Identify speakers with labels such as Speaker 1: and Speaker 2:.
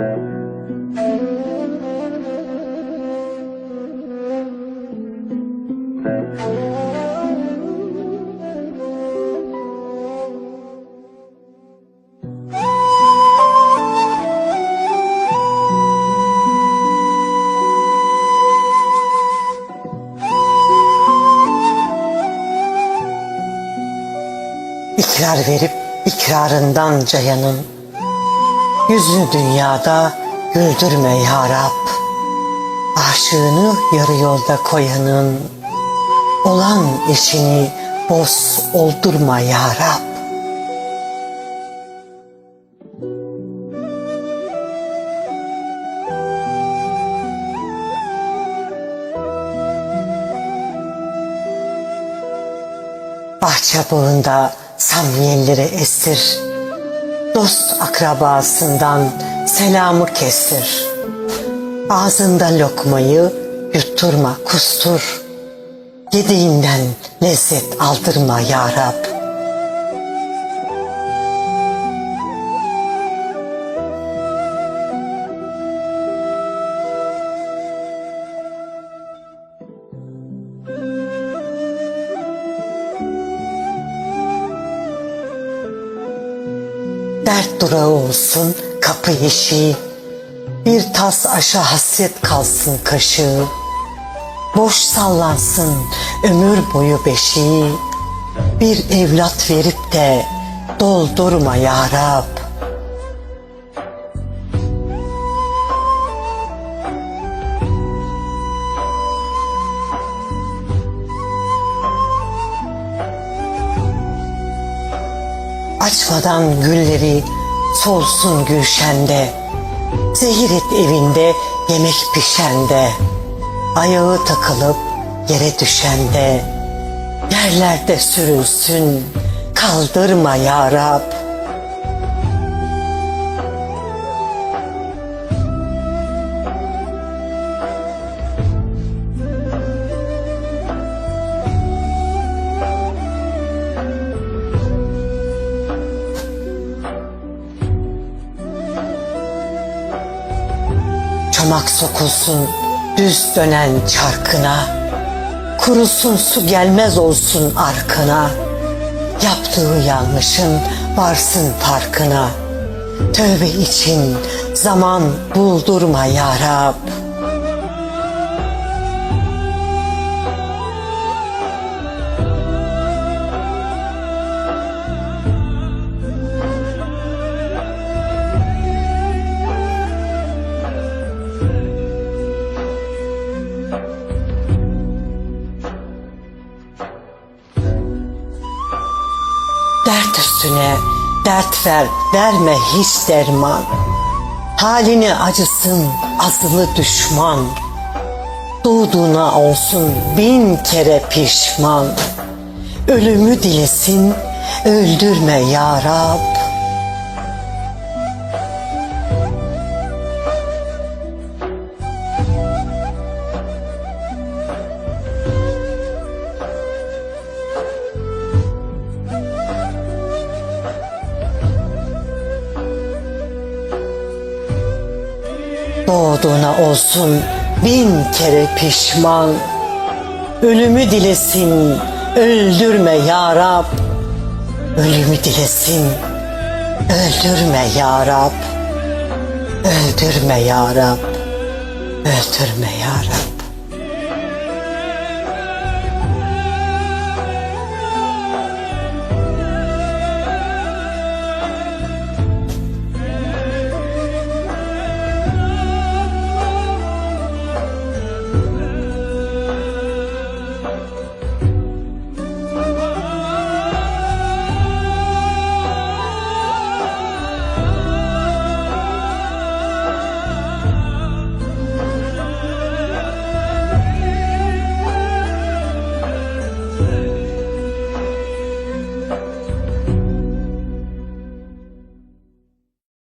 Speaker 1: İkrar verip ikrarından cayanın Yüzünü dünyada güldürme ya Rab Aşığını yarı yolda koyanın Olan işini boz oldurma ya Rab Bahçe bağında samyelleri estir. Akrabasından selamı kestir. Ağzında lokmayı yutturma kustur. Yediğinden lezzet aldırma ya Rab. Dert durağı olsun kapı eşiği. Bir tas aşa hasret kalsın kaşığı. Boş sallansın ömür boyu beşiği. Bir evlat verip de doldurma ya Rab. Açmadan gülleri solsun gülşende. Zehir et evinde yemek pişende. Ayağı takılıp yere düşende. Yerlerde sürünsün kaldırma ya Rab. Çomak sokulsun düz dönen çarkına. Kurusun su gelmez olsun arkına. Yaptığı yanlışın varsın farkına. Tövbe için zaman buldurma ya. Dert üstüne dert ver, verme hiç derman. Halini acısın azılı düşman. Doğduğuna olsun bin kere pişman. Ölümü dilesin, öldürme ya Rab. Doğduğuna olsun bin kere pişman. Ölümü dilesin, öldürme ya Rab. Ölümü dilesin, öldürme ya Rab. Öldürme ya Rab. Öldürme ya Rab.